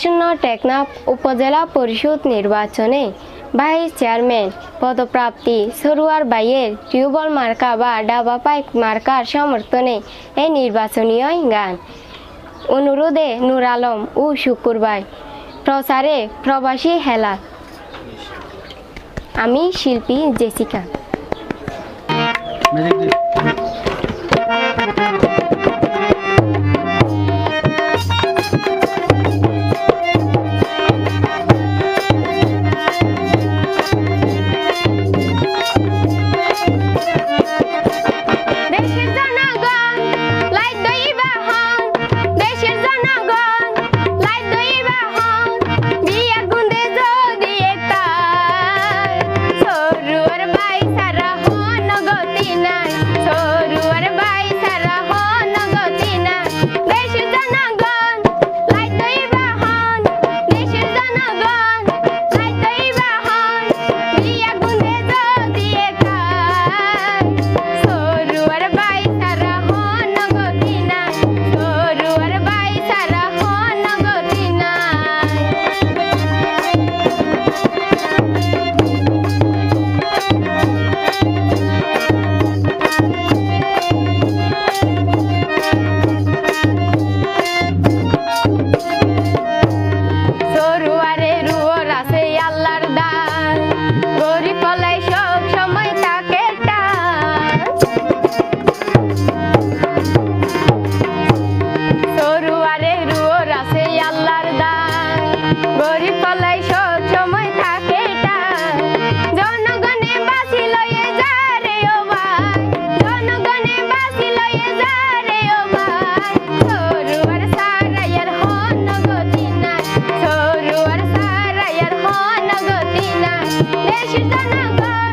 আসন্ন টেকনাফ উপজেলা পরিষদ নির্বাচনে ভাইস চেয়ারম্যান পদপ্রাপ্তি সরুয়ার বাইয়ের টিউবল মার্কা বা ডাবা পাইক মার্কার সমর্থনে এই নির্বাচনীয় গান অনুরোধে নুর আলম ও শুকুর প্রচারে প্রবাসী হেলা। আমি শিল্পী জেসিকা। Украина, на до нога.